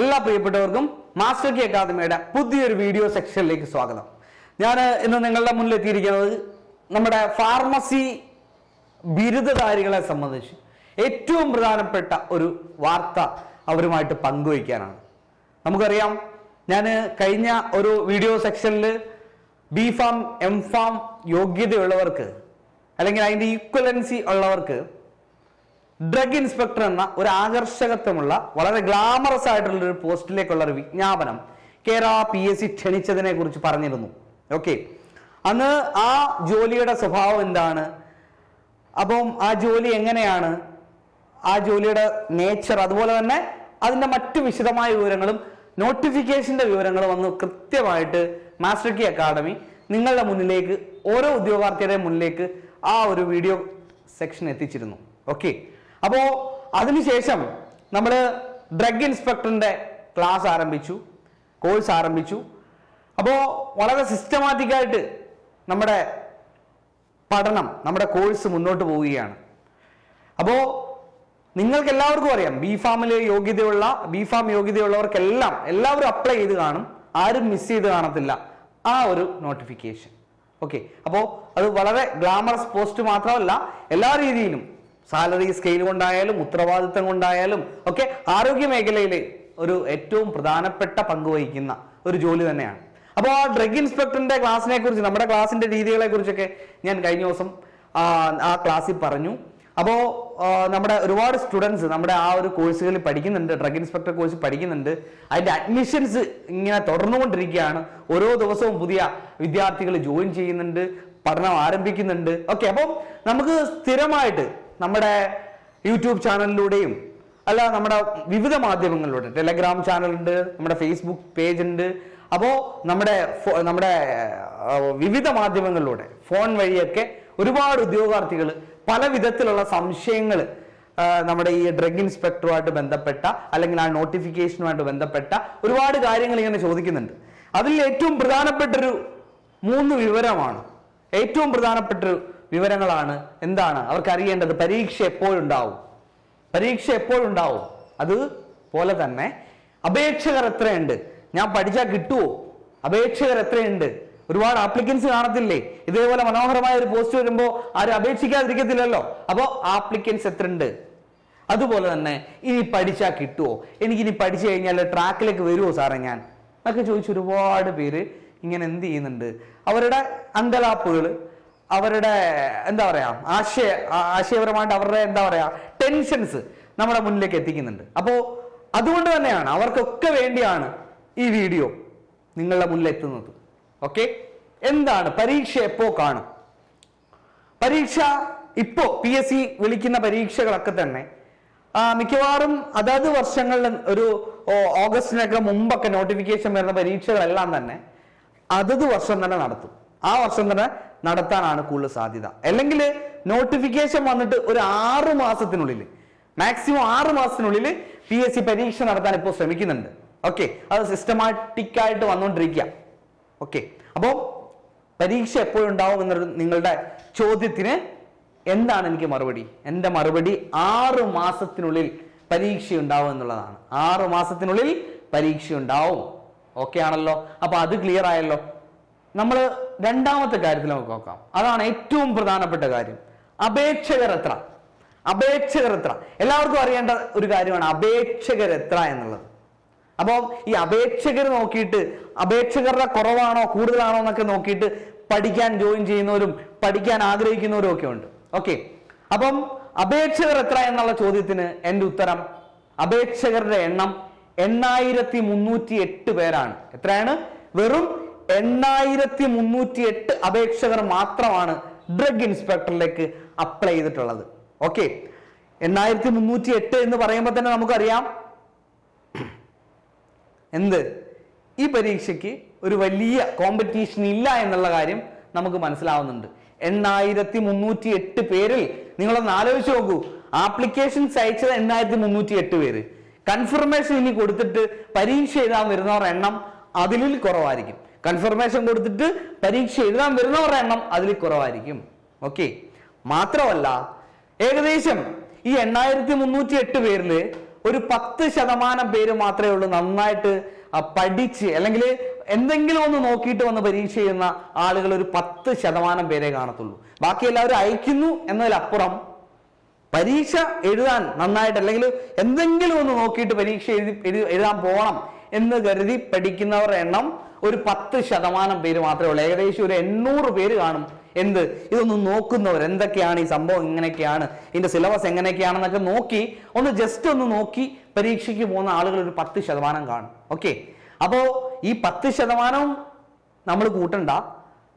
എല്ലാ പ്രിയപ്പെട്ടവർക്കും മാസ്റ്റർ കി അക്കാദമിയുടെ പുതിയൊരു വീഡിയോ സെക്ഷനിലേക്ക് സ്വാഗതം. ഞാൻ ഇന്ന് നിങ്ങളുടെ മുന്നിൽ എത്തിയിരിക്കുന്നത് നമ്മുടെ ഫാർമസി ബിരുദധാരികളെ സംബന്ധിച്ച് ഏറ്റവും പ്രധാനപ്പെട്ട ഒരു വാർത്ത അവരുമായിട്ട് പങ്കുവയ്ക്കാനാണ്. നമുക്കറിയാം ഞാൻ കഴിഞ്ഞ ഒരു വീഡിയോ സെക്ഷനിൽ ബി ഫാം എം ഫാം യോഗ്യതയുള്ളവർക്ക് അല്ലെങ്കിൽ അതിന്റെ ഈക്വലൻസി ഉള്ളവർക്ക് ഡ്രഗ് ഇൻസ്പെക്ടർ എന്ന ഒരു ആകർഷകത്വമുള്ള വളരെ ഗ്ലാമറസ് ആയിട്ടുള്ള ഒരു പോസ്റ്റിലേക്കുള്ള ഒരു വിജ്ഞാപനം കേരള പി എസ് സി ക്ഷണിച്ചതിനെ കുറിച്ച് പറഞ്ഞിരുന്നു. ഓക്കെ അന്ന് ആ ജോലിയുടെ സ്വഭാവം എന്താണ്? അപ്പം ആ ജോലി എങ്ങനെയാണ്? ആ ജോലിയുടെ നേച്ചർ അതുപോലെ തന്നെ അതിന്റെ മറ്റു വിശദമായ വിവരങ്ങളും നോട്ടിഫിക്കേഷന്റെ വിവരങ്ങളും ഒന്ന് കൃത്യമായിട്ട് മാസ്റ്റർ കി അക്കാഡമി നിങ്ങളുടെ മുന്നിലേക്ക് ഓരോ ഉദ്യോഗാർത്ഥിയുടെ മുന്നിലേക്ക് ആ ഒരു വീഡിയോ സെക്ഷൻ എത്തിച്ചിരുന്നു. ഓക്കെ അപ്പോൾ അതിനുശേഷം നമ്മൾ ഡ്രഗ് ഇൻസ്പെക്ടറിന്റെ ക്ലാസ് ആരംഭിച്ചു കോഴ്സ് ആരംഭിച്ചു. അപ്പോൾ വളരെ സിസ്റ്റമാറ്റിക്കായിട്ട് നമ്മുടെ പഠനം നമ്മുടെ കോഴ്സ് മുന്നോട്ട് പോവുകയാണ്. അപ്പോൾ നിങ്ങൾക്ക് എല്ലാവർക്കും അറിയാം ബി ഫാമിൽ യോഗ്യതയുള്ള ബി ഫാം യോഗ്യതയുള്ളവർക്കെല്ലാം എല്ലാവരും അപ്ലൈ ചെയ്ത് കാണും. ആരും മിസ് ചെയ്ത് കാണത്തില്ല. ആ ഒരു നോട്ടിഫിക്കേഷൻ ഓക്കെ അപ്പോൾ അത് വളരെ ഗ്ലാമറസ് പോസ്റ്റ് മാത്രമല്ല എല്ലാ രീതിയിലും സാലറി സ്കെയിൽ കൊണ്ടായാലും ഉത്തരവാദിത്തം കൊണ്ടായാലും ഒക്കെ ആരോഗ്യ മേഖലയിൽ ഒരു ഏറ്റവും പ്രധാനപ്പെട്ട പങ്ക് വഹിക്കുന്ന ഒരു ജോലി തന്നെയാണ്. അപ്പോൾ ആ ഡ്രഗ് ഇൻസ്പെക്ടറിന്റെ ക്ലാസ്സിനെ കുറിച്ച് നമ്മുടെ ക്ലാസ്സിന്റെ രീതികളെ കുറിച്ചൊക്കെ ഞാൻ കഴിഞ്ഞ ദിവസം ആ, ക്ലാസ്സിൽ പറഞ്ഞു. അപ്പോൾ നമ്മുടെ ഒരുപാട് സ്റ്റുഡൻസ് നമ്മുടെ ആ ഒരു കോഴ്സുകളിൽ പഠിക്കുന്നുണ്ട് ഡ്രഗ് ഇൻസ്പെക്ടർ കോഴ്സ് പഠിക്കുന്നുണ്ട്. അതിന്റെ അഡ്മിഷൻസ് ഇങ്ങനെ തുടർന്നുകൊണ്ടിരിക്കുകയാണ്. ഓരോ ദിവസവും പുതിയ വിദ്യാർത്ഥികൾ ജോയിൻ ചെയ്യുന്നുണ്ട് പഠനം ആരംഭിക്കുന്നുണ്ട്. ഓക്കെ അപ്പം നമുക്ക് സ്ഥിരമായിട്ട് നമ്മുടെ യൂട്യൂബ് ചാനലിലൂടെയും അല്ല നമ്മുടെ വിവിധ മാധ്യമങ്ങളിലൂടെ ടെലഗ്രാം ചാനലുണ്ട് നമ്മുടെ ഫേസ്ബുക്ക് പേജ് ഉണ്ട് അപ്പോൾ നമ്മുടെ നമ്മുടെ വിവിധ മാധ്യമങ്ങളിലൂടെ ഫോൺ വഴിയൊക്കെ ഒരുപാട് ഉദ്യോഗാർത്ഥികൾ പല വിധത്തിലുള്ള സംശയങ്ങൾ നമ്മുടെ ഈ ഡ്രഗ് ഇൻസ്പെക്ടറുമായിട്ട് ബന്ധപ്പെട്ട അല്ലെങ്കിൽ ആ നോട്ടിഫിക്കേഷനുമായിട്ട് ബന്ധപ്പെട്ട ഒരുപാട് കാര്യങ്ങൾ ഇങ്ങനെ ചോദിക്കുന്നുണ്ട്. അതിൽ ഏറ്റവും പ്രധാനപ്പെട്ടൊരു മൂന്ന് വിവരമാണ്. ഏറ്റവും പ്രധാനപ്പെട്ട ഒരു വിവരങ്ങളാണ്. എന്താണ്? അവർക്ക് അറിയേണ്ടത് പരീക്ഷ എപ്പോഴുണ്ടാവും? പരീക്ഷ എപ്പോഴുണ്ടാവും? അത് പോലെ തന്നെ അപേക്ഷകർ എത്രയുണ്ട്? ഞാൻ പഠിച്ചാൽ കിട്ടുമോ അപേക്ഷകർ എത്രയുണ്ട്? ഒരുപാട് ആപ്ലിക്കൻസ് കാണത്തില്ലേ? ഇതേപോലെ മനോഹരമായ ഒരു പോസ്റ്റ് വരുമ്പോൾ ആരും അപേക്ഷിക്കാതിരിക്കത്തില്ലല്ലോ. അപ്പോൾ ആപ്ലിക്കൻസ് എത്രയുണ്ട്? അതുപോലെ തന്നെ ഇനി പഠിച്ചാൽ കിട്ടുമോ എനിക്കിനി പഠിച്ചു കഴിഞ്ഞാൽ ട്രാക്കിലേക്ക് വരുമോ സാറേ ഞാൻ? എന്നൊക്കെ ചോദിച്ച് ഒരുപാട് പേര് ഇങ്ങനെ എന്ത് ചെയ്യുന്നുണ്ട്? അവരുടെ അങ്കലാപ്പുകൾ അവരുടെ എന്താ പറയാ ആശയ ആശയപരമായിട്ട് അവരുടെ എന്താ പറയാ ടെൻഷൻസ് നമ്മുടെ മുന്നിലേക്ക് എത്തിക്കുന്നുണ്ട്. അപ്പോൾ അതുകൊണ്ട് തന്നെയാണ് അവർക്കൊക്കെ വേണ്ടിയാണ് ഈ വീഡിയോ നിങ്ങളുടെ മുന്നിൽ എത്തുന്നത്. ഓക്കെ എന്താണ്? പരീക്ഷ എപ്പോ കാണും? പരീക്ഷ ഇപ്പോ പി എസ് സി വിളിക്കുന്ന പരീക്ഷകളൊക്കെ തന്നെ മിക്കവാറും അതാത് വർഷങ്ങളിൽ ഒരു ഓഗസ്റ്റിനൊക്കെ മുമ്പൊക്കെ നോട്ടിഫിക്കേഷൻ വരുന്ന പരീക്ഷകളെല്ലാം തന്നെ അതത് വർഷം തന്നെ നടത്തും. ആ വർഷം തന്നെ നടത്താനാണ് കൂടുതൽ സാധ്യത. അല്ലെങ്കിൽ നോട്ടിഫിക്കേഷൻ വന്നിട്ട് ഒരു ആറു മാസത്തിനുള്ളിൽ മാക്സിമം ആറു മാസത്തിനുള്ളിൽ പി എസ് സി പരീക്ഷ നടത്താൻ ഇപ്പോൾ ശ്രമിക്കുന്നുണ്ട്. ഓക്കെ അത് സിസ്റ്റമാറ്റിക് ആയിട്ട് വന്നുകൊണ്ടിരിക്കുക. ഓക്കെ അപ്പോൾ പരീക്ഷ എപ്പോഴുണ്ടാവും എന്നൊരു നിങ്ങളുടെ ചോദ്യത്തിന് എന്താണ് എനിക്ക് മറുപടി? എന്റെ മറുപടി ആറു മാസത്തിനുള്ളിൽ പരീക്ഷ ഉണ്ടാവും എന്നുള്ളതാണ്. ആറു മാസത്തിനുള്ളിൽ പരീക്ഷ ഉണ്ടാവും. ഓക്കെ ആണല്ലോ? അപ്പൊ അത് ക്ലിയർ ആയല്ലോ? നമ്മൾ രണ്ടാമത്തെ കാര്യത്തിൽ നമുക്ക് നോക്കാം. അതാണ് ഏറ്റവും പ്രധാനപ്പെട്ട കാര്യം. അപേക്ഷകർ എത്ര അപേക്ഷകർ എത്ര എല്ലാവർക്കും അറിയേണ്ട ഒരു കാര്യമാണ് അപേക്ഷകർ എത്ര എന്നുള്ളത്. അപ്പോൾ ഈ അപേക്ഷകർ നോക്കിയിട്ട് അപേക്ഷകരുടെ കുറവാണോ കൂടുതലാണോ എന്നൊക്കെ നോക്കിയിട്ട് പഠിക്കാൻ ജോയിൻ ചെയ്യുന്നവരും പഠിക്കാൻ ആഗ്രഹിക്കുന്നവരും ഒക്കെ ഉണ്ട്. ഓക്കെ. അപ്പം അപേക്ഷകർ എത്ര എന്നുള്ള ചോദ്യത്തിന് എന്റെ ഉത്തരം അപേക്ഷകരുടെ എണ്ണം എണ്ണായിരത്തി മുന്നൂറ്റി എട്ട് പേരാണ്. എത്രയാണ്? വെറും എണ്ണായിരത്തി മുന്നൂറ്റി എട്ട് അപേക്ഷകർ മാത്രമാണ് ഡ്രഗ് ഇൻസ്പെക്ടറിലേക്ക് അപ്ലൈ ചെയ്തിട്ടുള്ളത്. ഓക്കെ എണ്ണായിരത്തി മുന്നൂറ്റി എട്ട് എന്ന് പറയുമ്പോൾ തന്നെ നമുക്കറിയാം. എന്ത്? ഈ പരീക്ഷയ്ക്ക് ഒരു വലിയ കോമ്പറ്റീഷൻ ഇല്ല എന്നുള്ള കാര്യം നമുക്ക് മനസ്സിലാവുന്നുണ്ട്. എണ്ണായിരത്തി മുന്നൂറ്റി എട്ട് പേരിൽ നിങ്ങളൊന്ന് ആലോചിച്ച് നോക്കൂ. ആപ്ലിക്കേഷൻസ് അയച്ചത് എണ്ണായിരത്തി മുന്നൂറ്റി എട്ട് പേര്. കൺഫർമേഷൻ ഇനി കൊടുത്തിട്ട് പരീക്ഷ എഴുതാൻ വരുന്നവരുടെ എണ്ണം അതിലിൽ കുറവായിരിക്കും. കൺഫർമേഷൻ കൊടുത്തിട്ട് പരീക്ഷ എഴുതാൻ വരുന്നവരുടെ എണ്ണം അതിൽ കുറവായിരിക്കും. ഓക്കെ മാത്രമല്ല ഏകദേശം ഈ എണ്ണായിരത്തി മുന്നൂറ്റി എട്ട് പേരിൽ ഒരു പത്ത് ശതമാനം പേര് മാത്രമേ ഉള്ളൂ നന്നായിട്ട് പഠിച്ച് അല്ലെങ്കിൽ എന്തെങ്കിലും ഒന്ന് നോക്കിയിട്ട് വന്ന് പരീക്ഷ ചെയ്യുന്ന ആളുകൾ ഒരു പത്ത് ശതമാനം പേരെ കാണത്തുള്ളൂ. ബാക്കി എല്ലാവരും അയക്കുന്നു എന്നതിലപ്പുറം പരീക്ഷ എഴുതാൻ നന്നായിട്ട് അല്ലെങ്കിൽ എന്തെങ്കിലും ഒന്ന് നോക്കിയിട്ട് പരീക്ഷ എഴുതി എഴുതാൻ പോകണം എന്ന് കരുതി പഠിക്കുന്നവരുടെ എണ്ണം ഒരു പത്ത് ശതമാനം പേര് മാത്രമേ ഉള്ളൂ. ഏകദേശം ഒരു എണ്ണൂറ് പേര് കാണും. എന്ത്? ഇതൊന്ന് നോക്കുന്നവർ. എന്തൊക്കെയാണ് ഈ സംഭവം? ഇങ്ങനെയൊക്കെയാണ്. ഇതിന്റെ സിലബസ് എങ്ങനെയൊക്കെയാണെന്നൊക്കെ നോക്കി ഒന്ന് ജസ്റ്റ് ഒന്ന് നോക്കി പരീക്ഷയ്ക്ക് പോകുന്ന ആളുകൾ ഒരു പത്ത് ശതമാനം കാണും. ഓക്കെ അപ്പോ ഈ പത്ത് ശതമാനവും നമ്മൾ കൂട്ടണ്ട.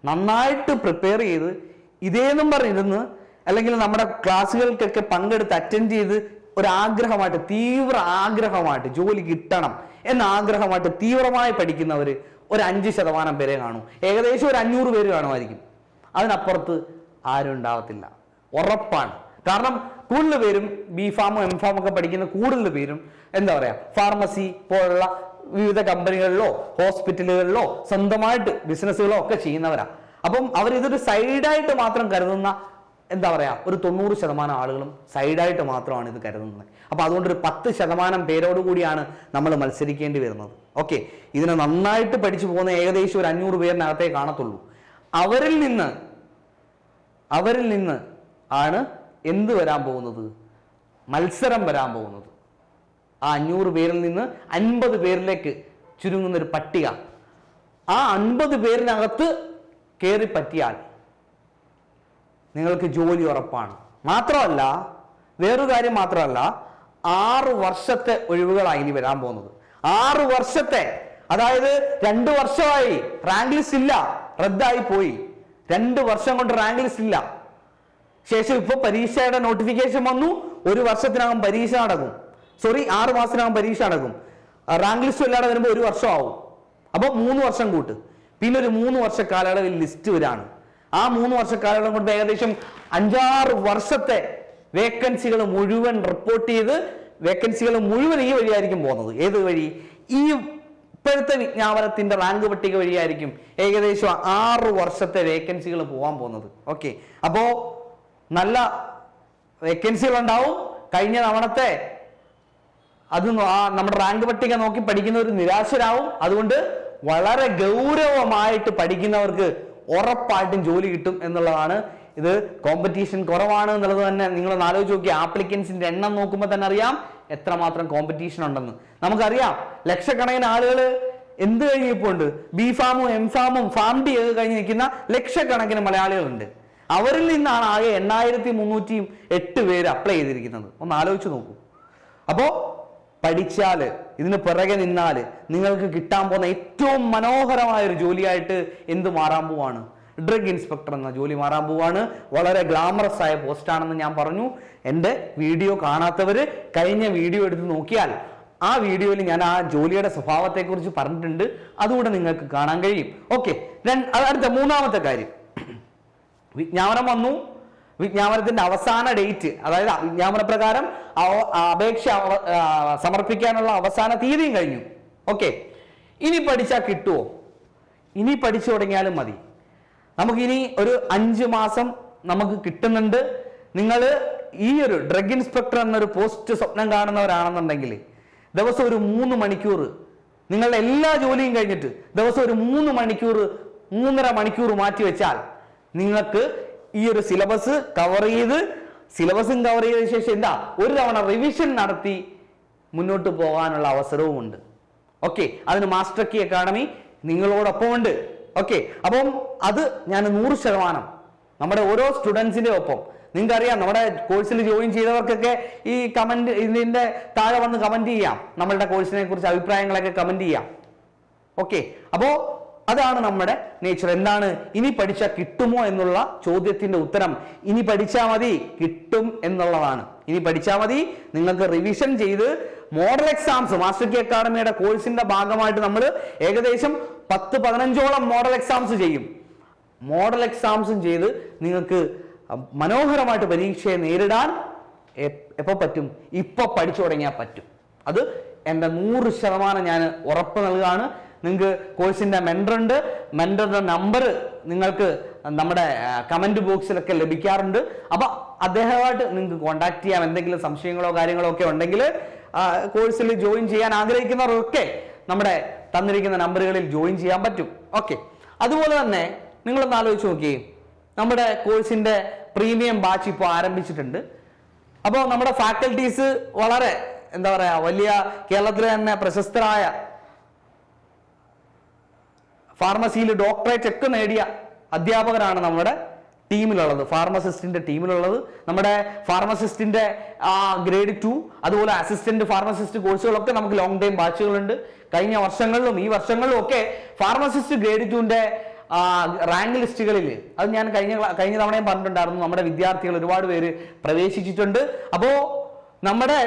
നന്നായിട്ട് പ്രിപ്പയർ ചെയ്ത് ഇതേന്നും പറഞ്ഞിരുന്ന് അല്ലെങ്കിൽ നമ്മുടെ ക്ലാസ്സുകൾക്കൊക്കെ പങ്കെടുത്ത് അറ്റൻഡ് ചെയ്ത് ഒരാഗ്രഹമായിട്ട് തീവ്ര ആഗ്രഹമായിട്ട് ജോലി കിട്ടണം എന്ന ആഗ്രഹമായിട്ട് തീവ്രമായി പഠിക്കുന്നവർ ഒരു അഞ്ച് ശതമാനം പേരെ കാണൂ. ഏകദേശം ഒരു അഞ്ഞൂറ് പേര് കാണുമായിരിക്കും. അതിനപ്പുറത്ത് ആരും ഉണ്ടാവത്തില്ല. ഉറപ്പാണ്. കാരണം കൂടുതൽ പേരും ബി ഫാമും എം ഫാമും ഒക്കെ പഠിക്കുന്ന കൂടുതൽ പേരും എന്താ പറയുക ഫാർമസി പോലുള്ള വിവിധ കമ്പനികളിലോ ഹോസ്പിറ്റലുകളിലോ സ്വന്തമായിട്ട് ബിസിനസ്സുകളോ ഒക്കെ ചെയ്യുന്നവരാണ് അപ്പം അവർ ഇതൊരു സൈഡായിട്ട് മാത്രം കരുതുന്ന എന്താ പറയുക ഒരു തൊണ്ണൂറ് ശതമാനം ആളുകളും സൈഡായിട്ട് മാത്രമാണ് ഇത് കരുതുന്നത്. അപ്പോൾ അതുകൊണ്ട് ഒരു പത്ത് ശതമാനം പേരോട് കൂടിയാണ് നമ്മൾ മത്സരിക്കേണ്ടി വരുന്നത്. ഓക്കെ ഇതിനെ നന്നായിട്ട് പഠിച്ചു പോകുന്ന ഏകദേശം ഒരു അഞ്ഞൂറ് പേരിനകത്തേ കാണത്തുള്ളൂ. അവരിൽ നിന്ന് അവരിൽ നിന്ന് ആണ് എന്ത് വരാൻ പോകുന്നത്? മത്സരം വരാൻ പോകുന്നത്. ആ അഞ്ഞൂറ് പേരിൽ നിന്ന് അൻപത് പേരിലേക്ക് ചുരുങ്ങുന്ന ഒരു പട്ടിക. ആ അൻപത് പേരിനകത്ത് കയറി പറ്റിയാൽ നിങ്ങൾക്ക് ജോലി ഉറപ്പാണ്. മാത്രമല്ല വേറൊരു കാര്യം മാത്രമല്ല ആറ് വർഷത്തെ ഒഴിവുകളാണ് ഇനി വരാൻ പോകുന്നത്. ആറ് വർഷത്തെ അതായത് രണ്ട് വർഷമായി റാങ്ക് ലിസ്റ്റ് ഇല്ല റദ്ദായി പോയി. രണ്ട് വർഷം കൊണ്ട് റാങ്ക് ലിസ്റ്റ് ഇല്ല. ശേഷം ഇപ്പൊ പരീക്ഷയുടെ നോട്ടിഫിക്കേഷൻ വന്നു ഒരു വർഷത്തിനകം പരീക്ഷ നടക്കും. സോറി ആറ് മാസത്തിനകം പരീക്ഷ നടക്കും. റാങ്ക് ലിസ്റ്റ് ഇല്ലാതെ വരുമ്പോൾ ഒരു വർഷം ആവും അപ്പൊ മൂന്ന് വർഷം കൂട്ട്. പിന്നെ ഒരു മൂന്ന് വർഷ കാലയളവിൽ ലിസ്റ്റ് വരാണ്. ആ മൂന്ന് വർഷ കാലഘട്ടം കൊണ്ട് ഏകദേശം അഞ്ചാറ് വർഷത്തെ വേക്കൻസികൾ മുഴുവൻ റിപ്പോർട്ട് ചെയ്ത് വേക്കൻസികൾ മുഴുവൻ ഈ വഴിയായിരിക്കും പോകുന്നത്. ഏത് വഴി? ഈ ഇപ്പോഴത്തെ വിജ്ഞാപനത്തിന്റെ റാങ്ക് പട്ടിക വഴിയായിരിക്കും ഏകദേശം ആറ് വർഷത്തെ വേക്കൻസികൾ പോകാൻ പോകുന്നത്. ഓക്കെ അപ്പോ നല്ല വേക്കൻസികൾ ഉണ്ടാവും കഴിഞ്ഞ തവണത്തെ അത് നമ്മുടെ റാങ്ക് പട്ടിക നോക്കി പഠിക്കുന്നവർ നിരാശരാകും അതുകൊണ്ട് വളരെ ഗൗരവമായിട്ട് പഠിക്കുന്നവർക്ക് ഉറപ്പായിട്ടും ജോലി കിട്ടും എന്നുള്ളതാണ്. ഇത് കോമ്പറ്റീഷൻ കുറവാണ് എന്നുള്ളത് തന്നെ നിങ്ങൾ ഒന്ന് ആലോചിച്ച് നോക്കി ആപ്ലിക്കൻസിന്റെ എണ്ണം നോക്കുമ്പോൾ തന്നെ അറിയാം എത്രമാത്രം കോമ്പറ്റീഷൻ ഉണ്ടെന്ന്. നമുക്കറിയാം ലക്ഷക്കണക്കിന് ആളുകൾ എന്ത് കഴിഞ്ഞപ്പോൾ ഉണ്ട് ബി ഫാമും എം ഫാമും ഫാം ഡി ഒക്കെ കഴിഞ്ഞ് നിൽക്കുന്ന ലക്ഷക്കണക്കിന് മലയാളികളുണ്ട്. അവരിൽ നിന്നാണ് ആകെ എണ്ണായിരത്തി മുന്നൂറ്റി എട്ട് പേര് അപ്ലൈ ചെയ്തിരിക്കുന്നത്. ഒന്ന് ആലോചിച്ച് നോക്കൂ. അപ്പോ പഠിച്ചാൽ ഇതിന് പിറകെ നിന്നാൽ നിങ്ങൾക്ക് കിട്ടാൻ പോകുന്ന ഏറ്റവും മനോഹരമായ ഒരു ജോലിയായിട്ട് എന്ത് മാറാൻ പോവാണ്? ഡ്രഗ് ഇൻസ്പെക്ടർ എന്ന ജോലി മാറാൻ പോവാണ്. വളരെ ഗ്ലാമറസ് ആയ പോസ്റ്റാണെന്ന് ഞാൻ പറഞ്ഞു. എന്റെ വീഡിയോ കാണാത്തവർ കഴിഞ്ഞ വീഡിയോ എടുത്ത് നോക്കിയാൽ ആ വീഡിയോയിൽ ഞാൻ ആ ജോലിയുടെ സ്വഭാവത്തെക്കുറിച്ച് പറഞ്ഞിട്ടുണ്ട്. അതുകൂടെ നിങ്ങൾക്ക് കാണാൻ കഴിയും. ഓക്കെ അടുത്ത മൂന്നാമത്തെ കാര്യം. വിജ്ഞാപനം വന്നു. വിജ്ഞാപനത്തിന്റെ അവസാന ഡേറ്റ് അതായത് വിജ്ഞാപന പ്രകാരം അപേക്ഷ സമർപ്പിക്കാനുള്ള അവസാന തീയതിയും കഴിഞ്ഞു. ഓക്കെ. ഇനി പഠിച്ചാൽ കിട്ടുമോ ഇനി പഠിച്ചു തുടങ്ങിയാലും മതി. നമുക്കിനി ഒരു അഞ്ച് മാസം നമുക്ക് കിട്ടുന്നുണ്ട്. നിങ്ങൾ ഈ ഒരു ഡ്രഗ് ഇൻസ്പെക്ടർ എന്നൊരു പോസ്റ്റ് സ്വപ്നം കാണുന്നവരാണെന്നുണ്ടെങ്കിൽ ദിവസം ഒരു മൂന്ന് മണിക്കൂർ നിങ്ങളുടെ എല്ലാ ജോലിയും കഴിഞ്ഞിട്ട് ദിവസം ഒരു മൂന്ന് മണിക്കൂർ മൂന്നര മണിക്കൂർ മാറ്റി വെച്ചാൽ നിങ്ങൾക്ക് ഈ ഒരു സിലബസ് കവർ ചെയ്ത് സിലബസും കവർ ചെയ്ത ശേഷം എന്താ? ഒരു തവണ റിവിഷൻ നടത്തി മുന്നോട്ട് പോകാനുള്ള അവസരവും ഉണ്ട്. ഓക്കെ അതിന് മാസ്റ്റർ കി അക്കാഡമി നിങ്ങളോടൊപ്പം ഉണ്ട്. ഓക്കെ അപ്പം അത് ഞാൻ നൂറ് ശതമാനം നമ്മുടെ ഓരോ സ്റ്റുഡൻസിന്റെ ഒപ്പം. നിങ്ങൾക്ക് അറിയാം നമ്മുടെ കോഴ്സിൽ ജോയിൻ ചെയ്തവർക്കൊക്കെ ഈ കമന്റ് ഇതിന്റെ താഴെ വന്ന് കമന്റ് ചെയ്യാം. നമ്മളുടെ കോഴ്സിനെ കുറിച്ച് അഭിപ്രായങ്ങളൊക്കെ കമന്റ് ചെയ്യാം. ഓക്കെ അപ്പോ അതാണ് നമ്മുടെ നേച്ചർ എന്താണ്? ഇനി പഠിച്ചാൽ കിട്ടുമോ എന്നുള്ള ചോദ്യത്തിന്റെ ഉത്തരം. ഇനി പഠിച്ചാൽ മതി കിട്ടും എന്നുള്ളതാണ്. ഇനി പഠിച്ചാൽ മതി നിങ്ങൾക്ക് റിവിഷൻ ചെയ്ത് മോഡൽ എക്സാംസ് മാസ്റ്റർ കി അക്കാഡമിയുടെ കോഴ്സിന്റെ ഭാഗമായിട്ട് നമ്മൾ ഏകദേശം പത്ത് പതിനഞ്ചോളം മോഡൽ എക്സാംസ് ചെയ്യും. മോഡൽ എക്സാംസും ചെയ്ത് നിങ്ങൾക്ക് മനോഹരമായിട്ട് പരീക്ഷയെ നേരിടാൻ എപ്പോൾ പറ്റും? ഇപ്പൊ പഠിച്ചു തുടങ്ങിയാൽ പറ്റും. അത് എന്റെ നൂറ് ശതമാനം ഞാൻ ഉറപ്പ് നൽകുകയാണ് നിങ്ങൾക്ക് കോഴ്സിന്റെ മെന്റർ ഉണ്ട്. മെന്ററുടെ നമ്പർ നിങ്ങൾക്ക് നമ്മുടെ കമന്റ് ബോക്സിലൊക്കെ ലഭിക്കാറുണ്ട്. അപ്പോൾ അദ്ദേഹമായിട്ട് നിങ്ങൾക്ക് കോൺടാക്ട് ചെയ്യാം. എന്തെങ്കിലും സംശയങ്ങളോ കാര്യങ്ങളോ ഒക്കെ ഉണ്ടെങ്കിൽ കോഴ്സിൽ ജോയിൻ ചെയ്യാൻ ആഗ്രഹിക്കുന്നവർക്കൊക്കെ നമ്മുടെ തന്നിരിക്കുന്ന നമ്പറുകളിൽ ജോയിൻ ചെയ്യാൻ പറ്റും. ഓക്കെ അതുപോലെ തന്നെ നിങ്ങളൊന്ന് ആലോചിച്ച് നോക്കിയേ. നമ്മുടെ കോഴ്സിന്റെ പ്രീമിയം ബാച്ച് ഇപ്പോൾ ആരംഭിച്ചിട്ടുണ്ട്. അപ്പോൾ നമ്മുടെ ഫാക്കൽറ്റീസ് വളരെ എന്താ പറയുക വലിയ കേരളത്തിലെ തന്നെ പ്രശസ്തരായ ഫാർമസിയിൽ ഡോക്ടറേറ്റ് ഒക്കെ നേടിയ അധ്യാപകരാണ് നമ്മുടെ ടീമിലുള്ളത്. ഫാർമസിസ്റ്റിന്റെ ടീമിലുള്ളത്. നമ്മുടെ ഫാർമസിസ്റ്റിന്റെ ഗ്രേഡ് ടു അതുപോലെ അസിസ്റ്റന്റ് ഫാർമസിസ്റ്റ് കോഴ്സുകളൊക്കെ നമുക്ക് ലോങ് ടൈം ബാച്ചുകളുണ്ട്. കഴിഞ്ഞ വർഷങ്ങളിലും ഈ വർഷങ്ങളിലും ഒക്കെ ഫാർമസിസ്റ്റ് ഗ്രേഡ് ടുവിന്റെ റാങ്ക് ലിസ്റ്റുകളിൽ അത് ഞാൻ കഴിഞ്ഞ കഴിഞ്ഞ തവണയും പറഞ്ഞിട്ടുണ്ടായിരുന്നു. നമ്മുടെ വിദ്യാർത്ഥികൾ ഒരുപാട് പേര് പ്രവേശിച്ചിട്ടുണ്ട്. അപ്പോ നമ്മുടെ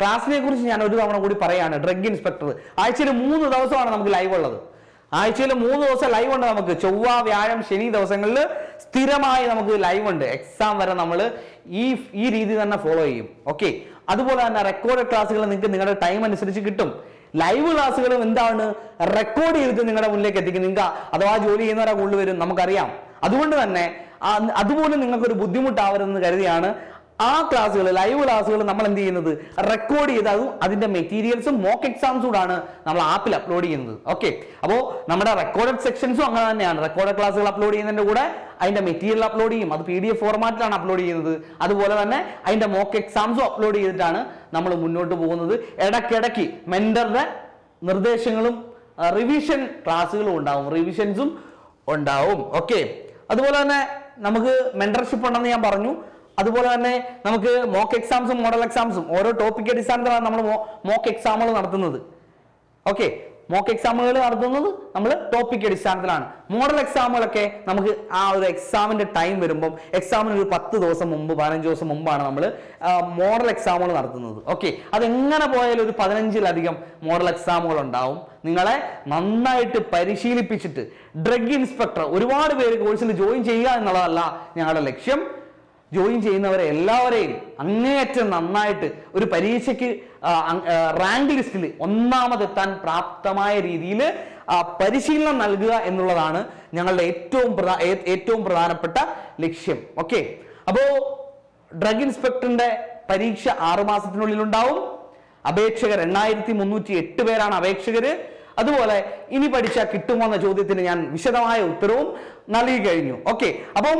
ക്ലാസ്സിനെ കുറിച്ച് ഞാൻ ഒരു തവണ കൂടി പറയാണ്. Drug inspector. ആഴ്ചയിൽ മൂന്ന് ദിവസമാണ് നമുക്ക് ലൈവ് ഉള്ളത്. ആഴ്ചയിൽ മൂന്ന് ദിവസം ലൈവ് ഉണ്ട് നമുക്ക്. ചൊവ്വ വ്യാഴം ശനി ദിവസങ്ങളിൽ സ്ഥിരമായി നമുക്ക് ലൈവ് ഉണ്ട്. എക്സാം വരെ നമ്മൾ ഈ ഈ രീതി തന്നെ ഫോളോ ചെയ്യും. ഓക്കെ അതുപോലെ തന്നെ റെക്കോർഡ് ക്ലാസ്സുകൾ നിങ്ങൾക്ക് നിങ്ങളുടെ ടൈം അനുസരിച്ച് കിട്ടും. ലൈവ് ക്ലാസ്സുകളും എന്താണ്? റെക്കോർഡ് ചെയ്തിട്ട് നിങ്ങളുടെ മുന്നിലേക്ക് എത്തിക്കും. നിങ്ങൾക്ക് അഥവാ ജോലി ചെയ്യുന്നവരെ കൂടുതൽ വരും. നമുക്കറിയാം. അതുകൊണ്ട് തന്നെ അതുപോലെ അതുപോലും നിങ്ങൾക്ക് ഒരു ബുദ്ധിമുട്ടാവരുതെന്ന് കരുതിയാണ് ആ ക്ലാസ്സുകൾ ലൈവ് ക്ലാസ്സുകൾ നമ്മൾ എന്ത് ചെയ്യുന്നത്? റെക്കോർഡ് ചെയ്ത് അതും അതിന്റെ മെറ്റീരിയൽസും മോക്ക് എക്സാംസും കൂടാണ് നമ്മൾ ആപ്പിൽ അപ്ലോഡ് ചെയ്യുന്നത്. ഓക്കെ അപ്പോൾ നമ്മുടെ റെക്കോർഡഡ് സെക്ഷൻസും അങ്ങനെ തന്നെയാണ്. റെക്കോർഡഡ് ക്ലാസ്സുകൾ അപ്ലോഡ് ചെയ്യുന്നതിന്റെ കൂടെ അതിന്റെ മെറ്റീരിയൽ അപ്ലോഡ് ചെയ്യും. അത് പി ഡി എഫ് ഫോർമാറ്റിലാണ് അപ്ലോഡ് ചെയ്യുന്നത്. അതുപോലെ തന്നെ അതിന്റെ മോക്ക് എക്സാംസും അപ്ലോഡ് ചെയ്തിട്ടാണ് നമ്മൾ മുന്നോട്ട് പോകുന്നത്. ഇടയ്ക്കിടയ്ക്ക് മെന്ററുടെ നിർദ്ദേശങ്ങളും റിവിഷൻ ക്ലാസ്സുകളും ഉണ്ടാവും. റിവിഷൻസും ഉണ്ടാവും. ഓക്കെ അതുപോലെ തന്നെ നമുക്ക് മെന്റർഷിപ്പ് ഉണ്ടെന്ന് ഞാൻ പറഞ്ഞു. അതുപോലെ തന്നെ നമുക്ക് മോക്ക് എക്സാംസും മോഡൽ എക്സാംസും ഓരോ ടോപ്പിക് അടിസ്ഥാനത്തിലാണ് നമ്മൾ മോക്ക് എക്സാമുകൾ നടത്തുന്നത്. ഓക്കെ മോക്ക് എക്സാമുകൾ നടത്തുന്നത് നമ്മൾ ടോപ്പിക് അടിസ്ഥാനത്തിലാണ്. മോഡൽ എക്സാമുകളൊക്കെ നമുക്ക് ആ ഒരു എക്സാമിന്റെ ടൈം വരുമ്പം എക്സാമിന് ഒരു പത്ത് ദിവസം മുമ്പ് പതിനഞ്ച് ദിവസം മുമ്പാണ് നമ്മൾ മോഡൽ എക്സാമുകൾ നടത്തുന്നത്. ഓക്കെ അതെങ്ങനെ പോയാലും ഒരു പതിനഞ്ചിലധികം മോഡൽ എക്സാമുകൾ ഉണ്ടാവും. നിങ്ങളെ നന്നായിട്ട് പരിശീലിപ്പിച്ചിട്ട് ഡ്രഗ് ഇൻസ്പെക്ടർ ഒരുപാട് പേര് കോഴ്സിൽ ജോയിൻ ചെയ്യുക എന്നുള്ളതല്ല ഞങ്ങളുടെ ലക്ഷ്യം. ജോയിൻ ചെയ്യുന്നവരെ എല്ലാവരെയും അങ്ങേയറ്റം നന്നായിട്ട് ഒരു പരീക്ഷയ്ക്ക് റാങ്ക് ലിസ്റ്റിൽ ഒന്നാമതെത്താൻ പ്രാപ്തമായ രീതിയിൽ പരിശീലനം നൽകുക എന്നുള്ളതാണ് ഞങ്ങളുടെ ഏറ്റവും ഏറ്റവും പ്രധാനപ്പെട്ട ലക്ഷ്യം. ഓക്കെ? അപ്പോ ഡ്രഗ് ഇൻസ്പെക്ടറിന്റെ പരീക്ഷ ആറു മാസത്തിനുള്ളിൽ ഉണ്ടാവും. അപേക്ഷകർ എണ്ണായിരത്തി മുന്നൂറ്റി എട്ട് പേരാണ് അപേക്ഷകര്. അതുപോലെ ഇനി പഠിച്ച കിട്ടുമോ എന്ന ചോദ്യത്തിന് ഞാൻ വിശദമായ ഉത്തരവും നൽകി കഴിഞ്ഞു. ഓക്കെ? അപ്പം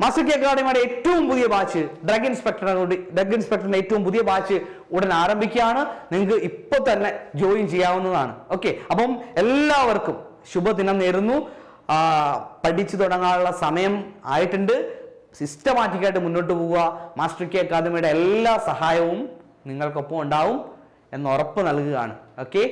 മാസ്റ്റർ കെ അക്കാഡമിയുടെ ഏറ്റവും പുതിയ ബാച്ച് ഡ്രഗ് ഇൻസ്പെക്ടറിനോട് ഡ്രഗ് ഇൻസ്പെക്ടറിന്റെ ഏറ്റവും പുതിയ ബാച്ച് ഉടൻ ആരംഭിക്കുകയാണ്. നിങ്ങൾക്ക് ഇപ്പൊ തന്നെ ജോയിൻ ചെയ്യാവുന്നതാണ്. ഓക്കെ അപ്പം എല്ലാവർക്കും ശുഭദിനം നേരുന്നു. പഠിച്ചു തുടങ്ങാനുള്ള സമയം ആയിട്ടുണ്ട്. സിസ്റ്റമാറ്റിക്കായിട്ട് മുന്നോട്ട് പോവുക. മാസ്റ്റർ കെ അക്കാദമിയുടെ എല്ലാ സഹായവും നിങ്ങൾക്കൊപ്പം ഉണ്ടാവും എന്ന് ഉറപ്പ് നൽകുകയാണ്. ഓക്കെ?